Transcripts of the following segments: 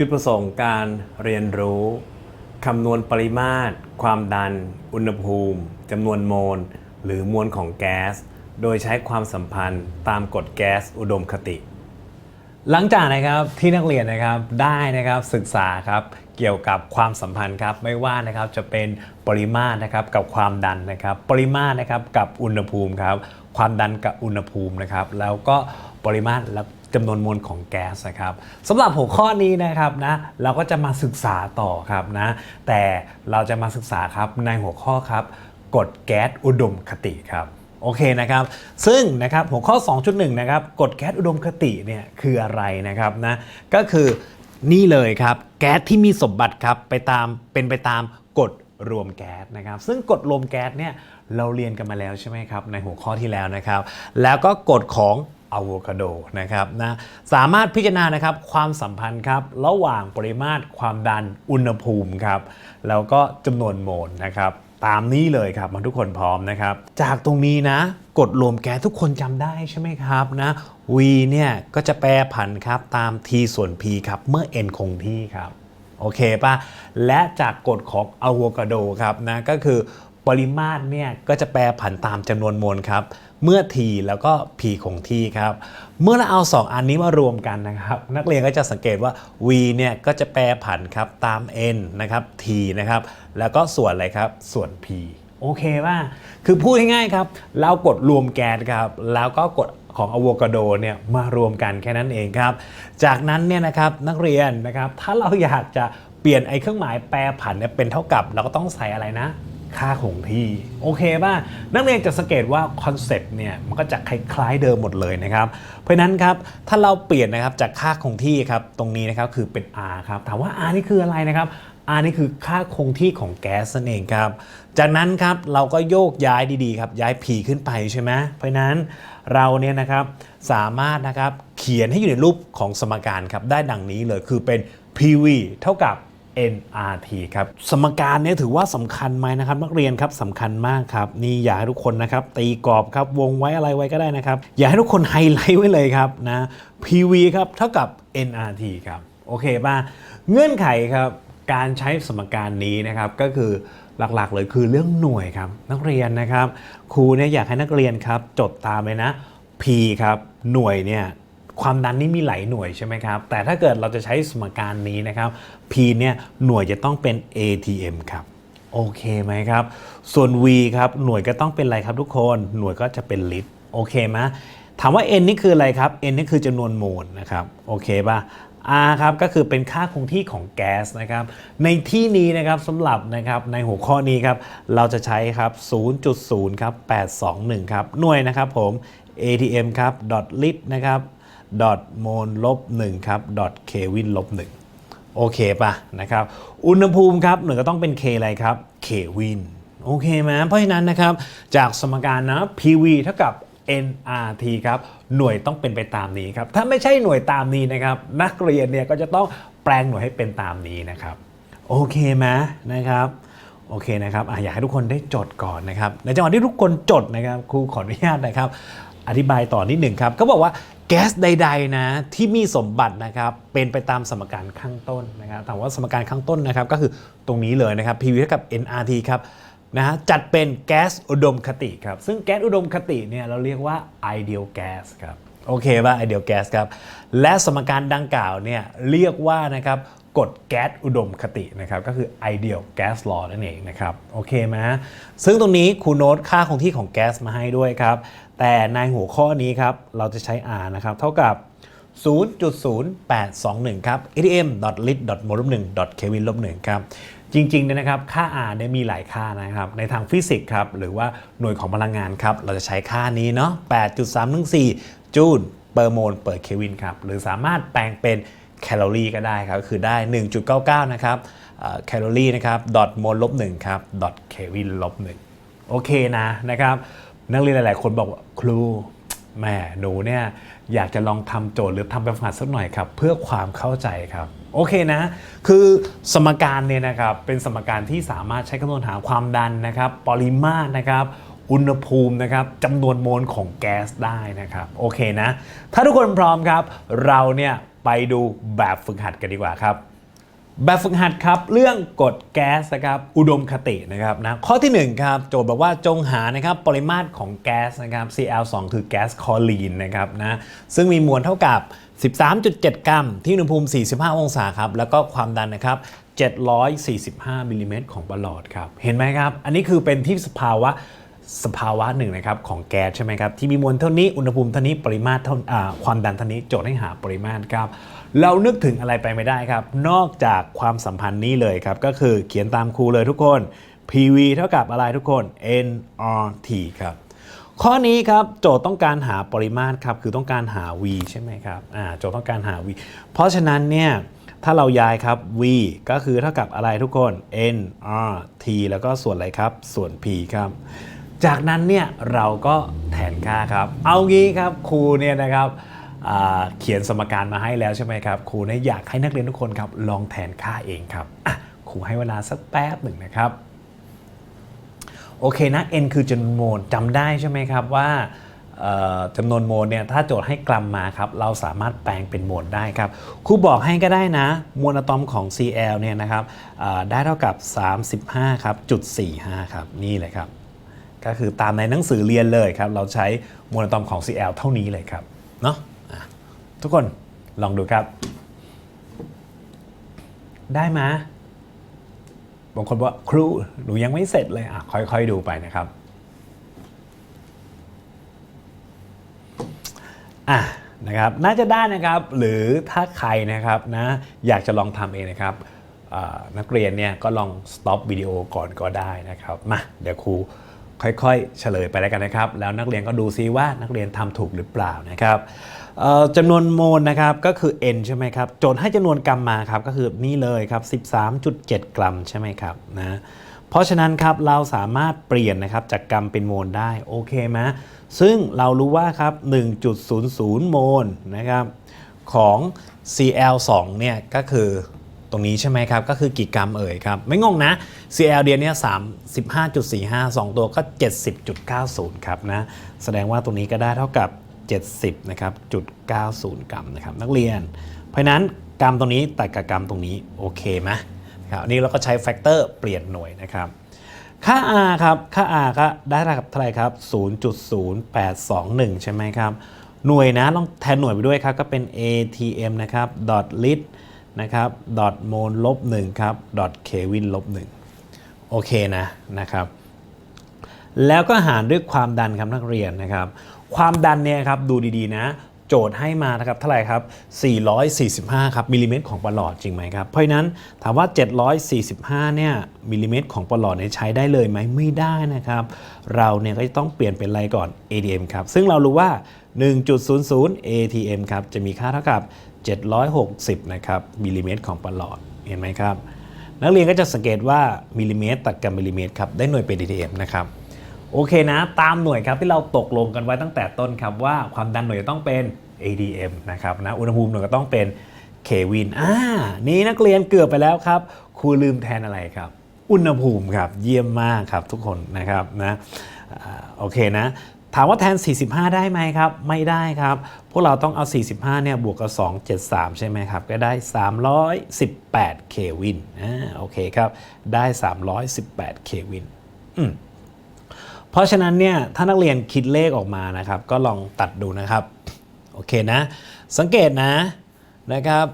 จุดประสงค์การเรียนรู้คำนวณปริมาตร ความดัน อุณหภูมิจำนวนโมล หรือมวลของแก๊ส โดยใช้ความสัมพันธ์ตามกฎแก๊สอุดมคติ หลังจากนะครับที่นักเรียนนะครับได้นะครับศึกษาครับเกี่ยวกับความสัมพันธ์ครับไม่ว่านะครับจะเป็นปริมาตรนะครับกับความดันนะครับ ปริมาตรนะครับกับอุณหภูมิครับความดันกับอุณหภูมินะครับ แล้วก็ปริมาตรและ จำนวนมวลของแก๊สนะครับสำหรับหัวข้อนี้นะครับนะเราก็จะมาศึกษาต่อครับนะแต่เราจะมาศึกษาครับในหัวข้อครับกฎแก๊สอุดมคติครับโอเคนะครับ ซึ่งนะครับหัวข้อ 2.1 นะครับกฎแก๊สอุดมคติเนี่ยคืออะไรนะครับนะก็คือนี่เลยครับแก๊สที่มีสมบัติครับไปตามเป็นไปตามกฎรวมแก๊สนะครับซึ่งกฎรวมแก๊สเนี่ยเราเรียนกันมาแล้วใช่ไหมครับในหัวข้อที่แล้วนะครับ แล้วก็กฎของ อะโวคาโดนะครับนะสามารถพิจารณานะครับความสัมพันธ์ครับระหว่างปริมาตรความดันอุณหภูมิครับแล้วก็จำนวนโมลนะครับตามนี้เลยครับมาทุกคนพร้อมนะครับ จากตรงนี้นะกฎรวมแก๊สทุกคนจำได้ใช่ไหมครับนะ v เนี่ยก็จะแปรผันครับตาม t ส่วน p ครับเมื่อ n คงที่ครับโอเคป่ะ และจากกฎของอะโวคาโดครับนะก็คือ ปริมาตรเนี่ยก็จะแปรผันตามจำนวนมวลครับ เมื่อ t แล้วก็ p คงที่ครับ เมื่อเราเอา 2 อันนี้มารวมกันนะครับ นักเรียนก็จะสังเกตว่า v เนี่ยก็จะแปรผันครับตาม n นะครับ t นะครับ แล้วก็ส่วนอะไรครับ ส่วน p โอเคป่ะคือพูดง่ายๆครับ เรากดรวมแก๊สครับ แล้วก็กดของอะโวคาโดเนี่ยมารวมกันแค่นั้นเองครับ จากนั้นเนี่ยนะครับนักเรียนนะครับถ้าเราอยากจะเปลี่ยนไอ้เครื่องหมายแปรผันเนี่ยเป็นเท่ากับ เราก็ต้องใส่อะไรนะ ค่าคงที่ โอเคป่ะ นักเรียนจะสังเกตว่าคอนเซปต์เนี่ยมันก็จะคล้ายๆเดิมหมดเลยนะครับ เพราะนั้นครับถ้าเราเปลี่ยนนะครับจากค่าคงที่ครับตรงนี้นะครับคือเป็น r ครับถามว่า r นี่คืออะไรนะครับ R นี่คือค่าคงที่ของแก๊สนั่นเองครับ จากนั้นครับเราก็โยกย้ายดีๆครับย้าย P ขึ้นไปใช่ไหมเพราะฉะนั้นเราเนี่ยนะครับสามารถนะครับเขียนให้อยู่ในรูปของสมการครับได้ดังนี้เลยคือเป็น PV เท่ากับ nRT ครับสมการนี้ถือว่าสำคัญไหมนะครับนักเรียนครับสำคัญมากครับนี่อยากให้ทุกคนนะครับตีกรอบครับวงไว้อะไรไว้ก็ได้นะครับอยากให้ทุกคนไฮไลท์ไว้เลยครับนะ PV ครับเท่ากับ nRT ครับโอเคป่ะเงื่อนไขครับการใช้สมการนี้นะครับก็คือหลักๆเลยคือเรื่องหน่วยครับนักเรียนนะครับ ครูเนี่ยอยากให้นักเรียนครับจดตามเลยนะ P ครับหน่วยเนี่ย ความดันนี่มีหลายหน่วยใช่ไหมครับ แต่ถ้าเกิดเราจะใช้สมการนี้นะครับ P เนี่ยหน่วยจะต้องเป็น ATM ครับโอเคไหมครับ ส่วน V ครับหน่วยก็ต้องเป็นอะไรครับทุกคน หน่วยก็จะเป็นลิตรโอเคไหมถามว่า N นี่คืออะไรครับ N นี่คือจำนวนโมลนะครับโอเคป่ะ R ครับก็คือเป็นค่าคงที่ของแก๊สนะครับ ในที่นี้นะครับสำหรับนะครับในหัวข้อนี้ครับเราจะใช้ครับ 0.0ครับ821 ครับหน่วยนะครับผม ATM ครับ lit นะครับ mol ลบ1ครับ k e v i n ลบ1โอเคป่ะนะครับ อุณหภูมิครับหน่วยก็ต้องเป็น K อะไรครับ k e v i n โอเคไหมเพราะฉะนั้นนะครับ จากสมการนะ PV เท่ากับ nRT ครับหน่วยต้องเป็นไปตามนี้ครับ ถ้าไม่ใช่หน่วยตามนี้นะครับ นักเรียนเนี่ยก็จะต้องแปลงหน่วยให้เป็นตามนี้นะครับ โอเคไหมนะครับโอเคนะครับออยากให้ทุกคนได้จดก่อนนะครับ ในจังหวะที่ทุกคนจดนะครับครูขออนุญาตนะครับ อธิบายต่อนิดหนึ่งครับเขาบอกว่า แก๊สใด ๆ นะ ที่มีสมบัตินะครับเป็นไปตามสมการข้างต้นนะครับถามว่าสมการข้างต้นนะครับก็คือตรงนี้เลยนะครับ PV เท่ากับ nRT ครับนะฮะจัดเป็นแก๊สอุดมคติครับซึ่งแก๊สอุดมคติเนี่ยเราเรียกว่า ideal gas ครับโอเคป่ะ ideal gas ครับและสมการดังกล่าวเนี่ยเรียกว่านะครับกฎแก๊สอุดมคตินะครับก็คือ ideal gas law นั่นเองนะครับโอเคไหมซึ่งตรงนี้ครูโน้ตค่าคงที่ของแก๊สมาให้ด้วยครับ แต่ในหัวข้อนี้ครับ เราจะใช้ R นะครับ เท่ากับ 0.0821 ครับ atm lit mol 1 kelvin ลบ1ครับจริงๆเนี่ยนะครับค่า R เนี่ยมีหลายค่านะครับในทางฟิสิกส์ครับหรือว่าหน่วยของพลังงานครับเราจะใช้ค่านี้เนาะ8.314 จูลเปอร์โมลเปอร์เควินครับหรือสามารถแปลงเป็น แคลอรี่ก็ได้ครับคือได้ 1.99 นะครับแคลอรี่นะครับดอทโมลลบ1ครับดอทเควินลบ1โอเคนะนะครับ นักเรียนหลาย ๆ คนบอกว่าครูแม่หนูเนี่ยอยากจะลองทำโจทย์หรือทำแบบฝึกหัดสักหน่อยครับ เพื่อความเข้าใจครับ โอเคนะ คือสมการเนี่ยนะครับเป็นสมการที่สามารถใช้คำนวณหาความดันนะครับ ปริมาตรนะครับอุณหภูมินะครับจำนวนโมลของแก๊สได้นะครับ โอเคนะ ถ้าทุกคนพร้อมครับ เราเนี่ย ไปดูแบบฝึกหัดกันดีกว่าครับ แบบฝึกหัดครับ เรื่องกฎแก๊สนะครับอุดมคตินะครับนะข้อที่1ครับโจทย์บอกว่าจงหานะครับปริมาตรของแก๊สนะครับ Cl2 คือแก๊สคอรีนนะครับนะซึ่งมีมวลเท่ากับ 13.7 กรัม ที่อุณหภูมิ 45 องศาครับแล้วก็ความดันนะครับ745มิลลิเมตรของประหลอดครับเห็นไหมครับ อันนี้คือเป็นที่สภาวะ สภาวะหนึ่งนะครับของแก๊สใช่ไหมครับที่มีมวลเท่านี้อุณหภูมิเท่านี้ปริมาตรเท่าความดันเท่านี้โจทย์ให้หาปริมาตรครับเรานึกถึงอะไรไปไม่ได้ครับ นอกจากความสัมพันธ์นี้เลยครับ ก็คือเขียนตามครูเลยทุกคน PV เท่ากับอะไรทุกคน nRT ครับข้อนี้ครับโจทย์ต้องการหาปริมาตรครับคือต้องการหา v ใช่ไหมครับโจทย์ต้องการหา v เพราะฉะนั้นเนี่ยถ้าเราย้ายครับ v ก็คือเท่ากับอะไรทุกคน n r t แล้วก็ส่วนอะไรครับ ส่วน p ครับ จากนั้นเนี่ยเราก็แทนค่าครับ เอางี้ครับครูเนี่ยนะครับเขียนสมการมาให้แล้วใช่ไหมครับครูเนี่ยอยากให้นักเรียนทุกคนครับลองแทนค่าเองครับครูให้เวลาสักแป๊บหนึ่งนะครับโอเคนะ n คือจำนวนโมลจำได้ใช่ไหมครับว่าจำนวนโมลเนี่ยถ้าโจทย์ให้กรัมมาครับเราสามารถแปลงเป็นโมลได้ครับครูบอกให้ก็ได้นะมวลอะตอมของ Cl เนี่ยนะครับได้เท่ากับ 35ครับจุด45ครับนี่เลยครับ ก็คือตามในหนังสือเรียนเลยครับ เราใช้มวลอะตอมของ Cl เท่านี้เลยครับเนาะอะทุกคนลองดูครับ ได้ไหมบางคนว่าครูหนูยังไม่เสร็จเลยอะค่อยๆดูไปนะครับอะนะครับน่าจะได้นะครับหรือถ้าใครนะครับนะอยากจะลองทำเองนะครับนักเรียนเนี่ยก็ลอง stop วิดีโอก่อนก็ได้นะครับมาเดี๋ยวครู ค่อยๆ เฉลยไปแล้วกันนะครับ แล้วนักเรียนก็ดูซิว่านักเรียนทำถูกหรือเปล่านะครับจำนวนโมลนะครับก็คือ n ใช่ไหมครับ โจทย์ให้จำนวนกรัมมาครับก็คือนี่เลยครับ 13.7 กรัมใช่ไหมครับนะเพราะฉะนั้นครับเราสามารถเปลี่ยนนะครับจากกรัมเป็นโมลได้โอเคไหมซึ่งเรารู้ว่าครับ 1.00 โมลนะครับของ Cl2 เนี่ยก็คือ ตรงนี้ใช่ไหมครับ ก็คือกี่กรัมเอ่ยครับ ไม่งงนะ Cl เดียวเนี่ย35.45 2ตัวก็70.90ครับนะ แสดงว่าตรงนี้ก็ได้เท่ากับ 70นะครับจุด90กรัมนะครับนักเรียน เพราะนั้นกรัมตรงนี้ตัดกับกรัมตรงนี้โอเคไหมครับนนี้เราก็ใช้แฟกเตอร์เปลี่ยนหน่วยนะครับค่า r ครับ ค่า r ก็ได้เท่ากับเท่าไหร่ครับ 0.0821 ใช่ไหมครับ หน่วยนะลองแทนหน่วยไปด้วยครับ ก็เป็น atm นะครับ lit นะครับ mol ลบ1ครับ kelvin ลบ1โอเคนะนะครับแล้วก็หารด้วยความดันครับนักเรียนนะครับ ความดันเนี่ยครับดูดีๆนะ โจทย์ให้มานะครับเท่าไหร่ครับ 445 ครับมิลลิเมตรของประหลอดจริงไหมครับ เพราะฉะนั้นถามว่า 745 เนี่ยมิลลิเมตรของประหลอดเนี่ยใช้ได้เลยไหมไม่ได้นะครับ เราเนี่ยก็จะต้องเปลี่ยนเป็นอะไรก่อน ATM ครับ ซึ่งเรารู้ว่า 1.00 ATM ครับจะมีค่าเท่ากับ 760 นะครับมิลลิเมตรของประหลอด เห็นไหมครับ นักเรียนก็จะสังเกตว่ามิลลิเมตรตัดกับมิลลิเมตรครับได้หน่วยเป็น ATM นะครับ โอเคนะ ตามหน่วยครับที่เราตกลงกันไว้ตั้งแต่ต้นครับว่าความดันหน่วยจะต้องเป็น ADM นะครับนะ อุณหภูมิหน่วยก็ต้องเป็นเควินอ่า นี่นักเรียนเกือบไปแล้วครับ ครูลืมแทนอะไรครับ อุณหภูมิครับ เยี่ยมมากครับทุกคนนะครับนะอ่าโอเคนะามว่าแทน 45 ได้ไหมครับ ไม่ได้ครับ พวกเราต้องเอา 45 เนี่ยบวกกับ 2 73 ใช่ไหมครับ ก็ได้ 318เควินอ่าโอเคครับ ได้ 318เควินอืมเพราะฉะนั้นเนี่ยถ้านักเรียนคิดเลขออกมานะครับ ก็ลองตัดดูนะครับ โอเคนะ สังเกตนะนะครับ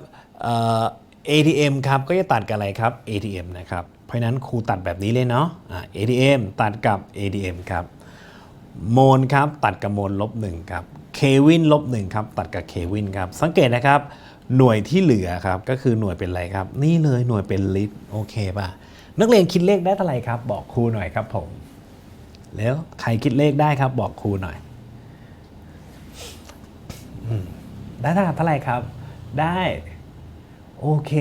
เอ่อ ATM ครับก็จะตัดกับอะไรครับ ATM นะครับ เพราะนั้นครูตัดแบบนี้เลยเนาะอะ ATM ตัดกับ ATM ครับ โมลครับตัดกับโมลลบหนึ่งครับเควินลบหนึ่งครับตัดกับเควินครับสังเกตนะครับหน่วยที่เหลือครับก็คือหน่วยเป็นอะไรครับ นี่เลยหน่วยเป็นลิตรโอเคป่ะนักเรียนคิดเลขได้เท่าไหร่ครับ บอกครูหน่อยครับผม แล้วใครคิดเลขได้ครับ บอกครูหน่อยได้เท่าไหร่ครับ ได้โอเค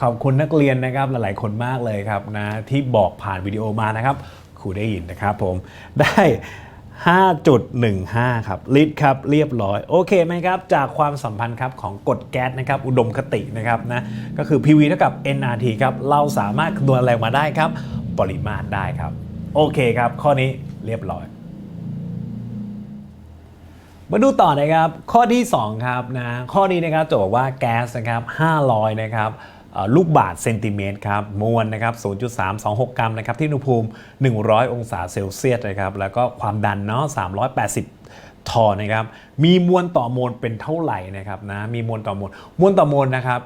ขอบคุณนักเรียนนะครับหลายๆคนมากเลยครับนะที่บอกผ่านวิดีโอมานะครับครูได้ยินนะครับผมได้ 5.15 ครับลิตรครับเรียบร้อย โอเคไหมครับ จากความสัมพันธ์ครับของกรดแก๊สนะครับอุดมคตินะครับนะก็คือ PV เท่ากับ nRT ครับเราสามารถคำนวณอะไรมาได้ครับ ปริมาตรได้ครับ โอเคครับ ข้อนี้เรียบร้อย มาดูต่อนะครับ ข้อที่ 2 ครับนะข้อนี้นะครับโจทย์บอกว่าแก๊สนะครับ500 นะครับ ลูกบาทเซนติเมตรครับมวลนะครับ 0.326 กรัมนะครับที่อุณหภูมิ 100 องศาเซลเซียสนะครับแล้วก็ความดันเนาะ 380ทอนะครับมีมวลต่อมวลเป็นเท่าไหร่นะครับนะมีมวลต่อมวลมวลต่อมวลนะครับ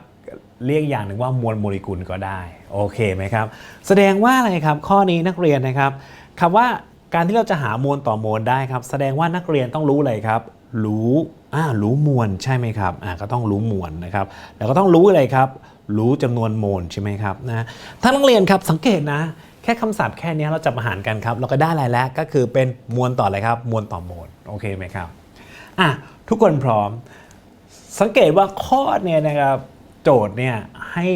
เรียกอย่างหนึ่งว่ามวลโมเลกุลก็ได้โอเคไหมครับแสดงว่าอะไรครับข้อนี้นักเรียนนะครับคำว่าการที่เราจะหามวลต่อมวลได้ครับ แสดงว่านักเรียนต้องรู้อะไรครับ รู้อ่ารู้มวลใช่ไหมครับอ่าก็ต้องรู้มวลนะครับแล้วก็ต้องรู้อะไรครับ รู้จำนวนโมลใช่ไหมครับนะถ้านักเรียนครับสังเกตนะ แค่คำศัพท์แค่นี้เราจับมาหารกันครับ เราก็ได้อะไรแล้วก็คือเป็นมวลต่ออะไรครับ มวลต่อโมลโอเคไหมครับอะทุกคนพร้อม สังเกตว่าข้อเนี่ยนะครับโจทย์เนี่ยให้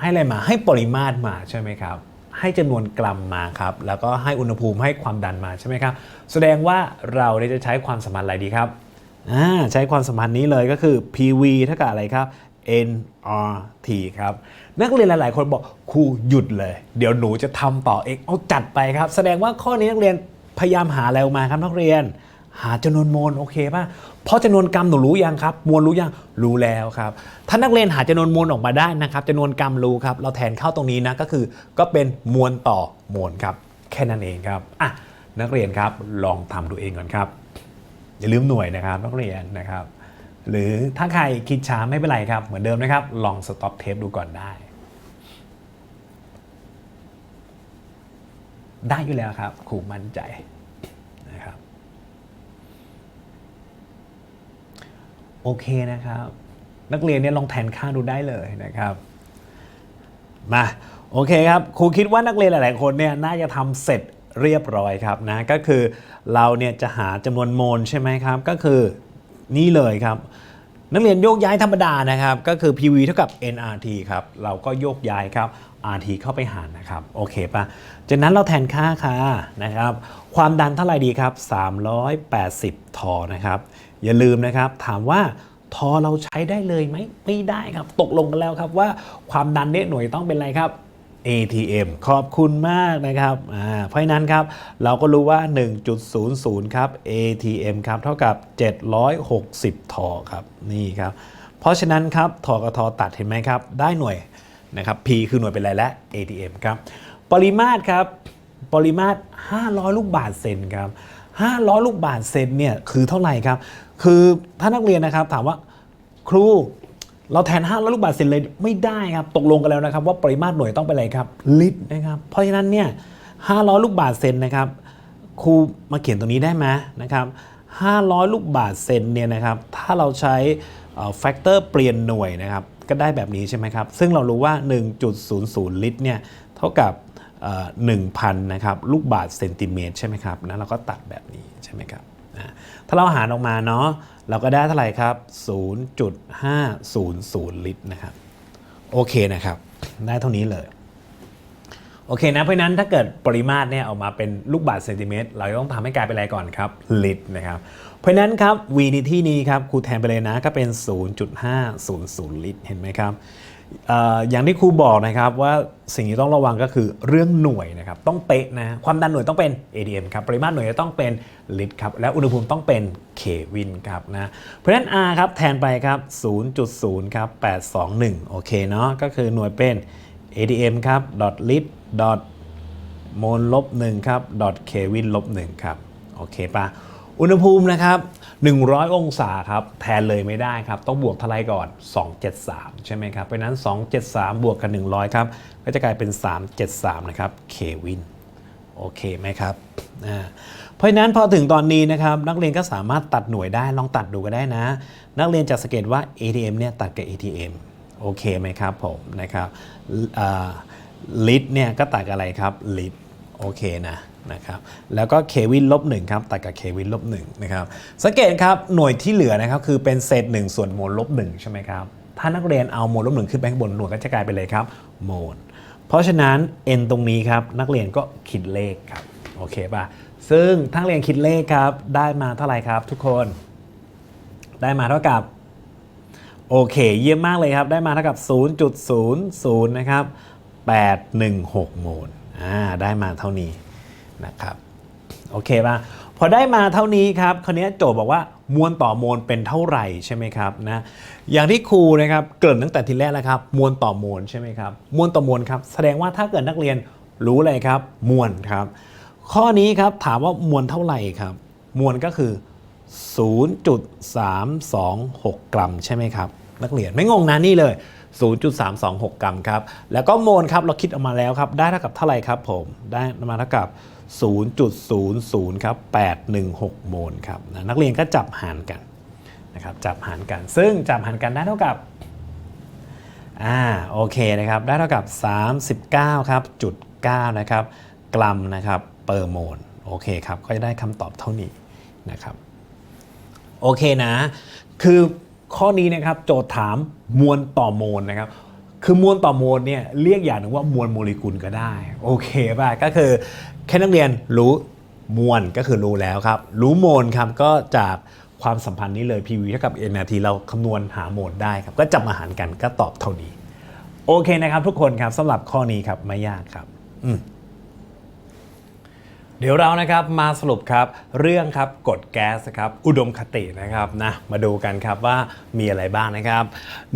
ให้อะไรมาให้ปริมาตรมาใช่ไหมครับให้จำนวนกรัมมาครับ แล้วก็ให้อุณหภูมิให้ความดันมาใช่ไหมครับ แสดงว่าเราเนี่ยจะใช้ความสมพันธ์อะไรดีครับอ่าใช้ความสมพันธ์นี้เลยก็คือ PV เท่ากับอะไรครับ nRT ครับ นักเรียนหลาย ๆ คนบอกครูหยุดเลย เดี๋ยวหนูจะทำต่อเองเอาจัดไปครับ แสดงว่าข้อนี้นักเรียนพยายามหาอะไรออกมาครับนักเรียน หาจำนวนโมลโอเคป่ะเพราะจำนวนกรัมหนูรู้ยังครับ มวลรู้ยังรู้แล้วครับ ถ้านักเรียนหาจำนวนมวลออกมาได้นะครับจำนวนกรัมรู้ครับ เราแทนเข้าตรงนี้นะก็คือ ก็เป็นมวลต่อมวลครับ แค่นั้นเองครับอะนักเรียนครับลองทำดูเองก่อนครับ อย่าลืมหน่วยนะครับนักเรียนนะครับ หรือถ้าใครคิดช้าไม่เป็นไรครับ เหมือนเดิมนะครับ ลองสต็อปเทปดูก่อนได้ ได้อยู่แล้วครับครูมั่นใจนะครับ โอเคนะครับ นักเรียนเนี่ยลองแทนค่าดูได้เลยนะครับ มาโอเคครับครูคิดว่านักเรียนหลาย ๆ คนเนี่ยน่าจะทำเสร็จเรียบร้อยครับนะก็คือเราเนี่ยจะหาจำนวนโมลใช่ไหมครับ ก็คือ นี่เลยครับ นักเรียนโยกย้ายธรรมดานะครับ ก็คือ PV เท่ากับ nRT ครับ เราก็โยกย้ายครับ RT เข้าไปหารนะครับ โอเคปะจากนั้นเราแทนค่าค่ะนะครับ ความดันเท่าไหร่ดีครับ 380 ทอนะครับ อย่าลืมนะครับ ถามว่าทอเราใช้ได้เลยไหมไม่ได้ครับ ตกลงกันแล้วครับว่าความดันเนี่ยหน่วยต้องเป็นอะไรครับ ATM ขอบคุณมากนะครับเพราะนั้นครับ เราก็รู้ว่า 1.00 ครับ ATM ครับ เท่ากับ 760 ทอครับ นี่ครับ เพราะฉะนั้นครับทอกับทอตัดเห็นไหมครับ ได้หน่วยนะครับ P คือหน่วยเป็นไรและ ATM ครับ ปริมาตรครับ ปริมาตร 500 ลูกบาทเซนครับ 500 ลูกบาทเซนเนี่ย คือเท่าไหร่ครับ คือถ้านักเรียนนะครับถามว่าครู เราแทน 500 ลูกบาทเซนเลยไม่ได้ครับ ตกลงกันแล้วนะครับ ว่าปริมาตรหน่วยต้องเป็นอะไรครับ ลิตรนะครับ เพราะฉะนั้นเนี่ย 500 ลูกบาทเซนนะครับ ครูมาเขียนตรงนี้ได้ไหมนะครับ 500 ลูกบาทเซนเนี่ยนะครับ ถ้าเราใช้แฟกเตอร์เปลี่ยนหน่วยนะครับ ก็ได้แบบนี้ใช่ไหมครับ ซึ่งเรารู้ว่า 1.00 ลิตรเนี่ย เท่ากับหนึ่งพันนะครับ ลูกบาทเซนติเมตรใช่ไหมครับนะเราก็ตัดแบบนี้ใช่ไหมครับ นะถ้าเราหารออกมาเนาะเราก็ได้เท่าไหร่ครับ 0.500 ลิตรนะครับ โอเคนะครับ ได้เท่านี้เลย โอเคนะ เพราะนั้นถ้าเกิดปริมาตรเนี่ยออกมาเป็นลูกบาศก์เซนติเมตร เราต้องทำให้กลายเป็นอะไรก่อนครับ ลิตรนะครับ เพราะนั้นครับ V ในที่นี้ครับครูแทนไปเลยนะก็เป็น 0.500 ลิตร เห็นไหมครับ อย่างที่ครูบอกนะครับว่าสิ่งที่ต้องระวังก็คือเรื่องหน่วยนะครับต้องเป๊ะนะความดันหน่วยต้องเป็น ADM ครับปริมาตรหน่วยจะต้องเป็นลิตรครับและอุณหภูมิต้องเป็นเควินครับนะเพราะฉะนั้น R ครับแทนไปครับ 0.0ครับ821 โอเคเนาะก็คือหน่วยเป็น ADM ครับ lit m o l ลบ1ครับ kelvin ลบ1ครับโอเคปะอุณหภูมินะครับ 100 องศาครับแทนเลยไม่ได้ครับ ต้องบวกเท่าไรก่อน 273 ใช่ไหมครับ เพราะนั้น 273 บวกกับ 100 ครับ ก็จะกลายเป็น 373 นะครับเควินโอเคไหมครับเพราะนั้นพอถึงตอนนี้นะครับนักเรียนก็สามารถตัดหน่วยได้ลองตัดดูก็ได้นะ นักเรียนจะสังเกตว่า ATM เนี่ยตัดกับ ATM โอเคไหมครับผมนะครับลิตรเนี่ยก็ตัดกับอะไรครับลิตรโอเคนะ นะครับแล้วก็เควินลบหนึ่งครับตัดกับเควินลบหนึ่งนะครับสังเกตครับหน่วยที่เหลือนะครับคือเป็นเศษหนึ่งส่วนโมลลบหนึ่งใช่ไหมครับถ้านักเรียนเอาโมลลบหนึ่งขึ้นไปข้างบนหน่วยก็จะกลายเป็นเลยครับโมลเพราะฉะนั้น n ตรงนี้ครับนักเรียนก็คิดเลขครับโอเคป่ะซึ่งทั้งเรียนคิดเลขครับได้มาเท่าไหร่ครับ ทุกคน ได้มาเท่ากับโอเค เยี่ยมมากเลยครับ ได้มาเท่ากับ 0.00นะครับ816 โมลอ่าได้มาเท่านี้ นะครับโอเคป่ะพอได้มาเท่านี้ครับคราวนี้โจทย์บอกว่ามวลต่อมวลเป็นเท่าไหร่ใช่ไหมครับนะอย่างที่ครูนะครับเกริ่นตั้งแต่ทีแรกแล้วครับ มวลต่อมวลใช่ไหมครับมวลต่อมวลครับแสดงว่าถ้าเกิดนักเรียนรู้เลยครับ มวลครับ ข้อนี้ครับถามว่ามวลเท่าไหร่ครับ มวลก็คือ 0.326 กรัมใช่ไหมครับนักเรียนไม่งงนะนี่เลย 0.326 กรัมครับแล้วก็โมลครับเราคิดออกมาแล้วครับได้เท่ากับเท่าไหร่ครับผมได้มาเท่ากับ 0.00ครับ816 โมลครับนะนักเรียนก็จับหารกันนะครับจับหารกัน ซึ่งจับหารกันได้เท่ากับอ่าโอเคนะครับได้เท่ากับ 39ครับจุด9นะครับกรัมนะครับเปอร์โมลโอเคครับก็จะได้คำตอบเท่านี้นะครับโอเคนะ คือข้อนี้นะครับโจทย์ถามมวลต่อโมลนะครับ คือมวลต่อโมลเนี่ยเรียกอย่างหนึ่งว่ามวลโมเลกุลก็ได้ โอเคป่ะก็คือแค่นักเรียนรู้มวลก็คือรู้แล้วครับ รู้โมลครับก็จากความสัมพันธ์นี้เลย PV เท่ากับ NRT เราคำนวณหาโมลได้ครับ ก็จับมาหารกันก็ตอบเท่านี้ โอเคนะครับทุกคนครับสำหรับข้อนี้ครับไม่ยากครับ อืม เดี๋ยวเรานะครับมาสรุปครับเรื่องครับกฎแก๊สครับอุดมคตินะครับนะมาดูกันครับว่ามีอะไรบ้างนะครับ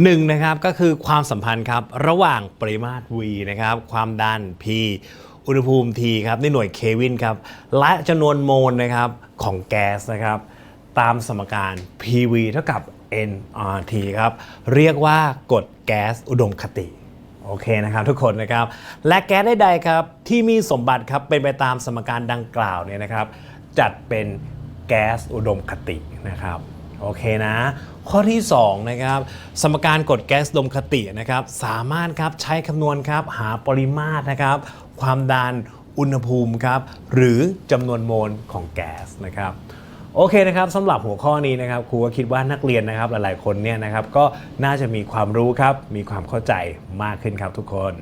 หนึ่งนะครับก็คือความสัมพันธ์ครับระหว่างปริมาตร V นะครับความดัน P อุณหภูมิ T ครับในหน่วยเควินครับและจำนวนโมลนะครับของแก๊สนะครับตามสมการ PV เท่ากับ nRT ครับเรียกว่ากฎแก๊สอุดมคติ โอเคนะครับทุกคนนะครับ และแก๊สใดๆครับที่มีสมบัติครับเป็นไปตามสมการดังกล่าวเนี่ยนะครับ จัดเป็นแก๊สอุดมคตินะครับโอเคนะ ข้อที่2นะครับสมการกฎแก๊สอุดมคตินะครับสามารถครับใช้คำนวณครับหาปริมาตรนะครับ ความดันอุณหภูมิครับหรือจำนวนโมลของแก๊สนะครับ โอเคนะครับสำหรับหัวข้อนี้นะครับครูก็คิดว่านักเรียนนะครับหลายๆคนเนี่ยนะครับก็น่าจะมีความรู้ครับมีความเข้าใจมากขึ้นครับทุกคน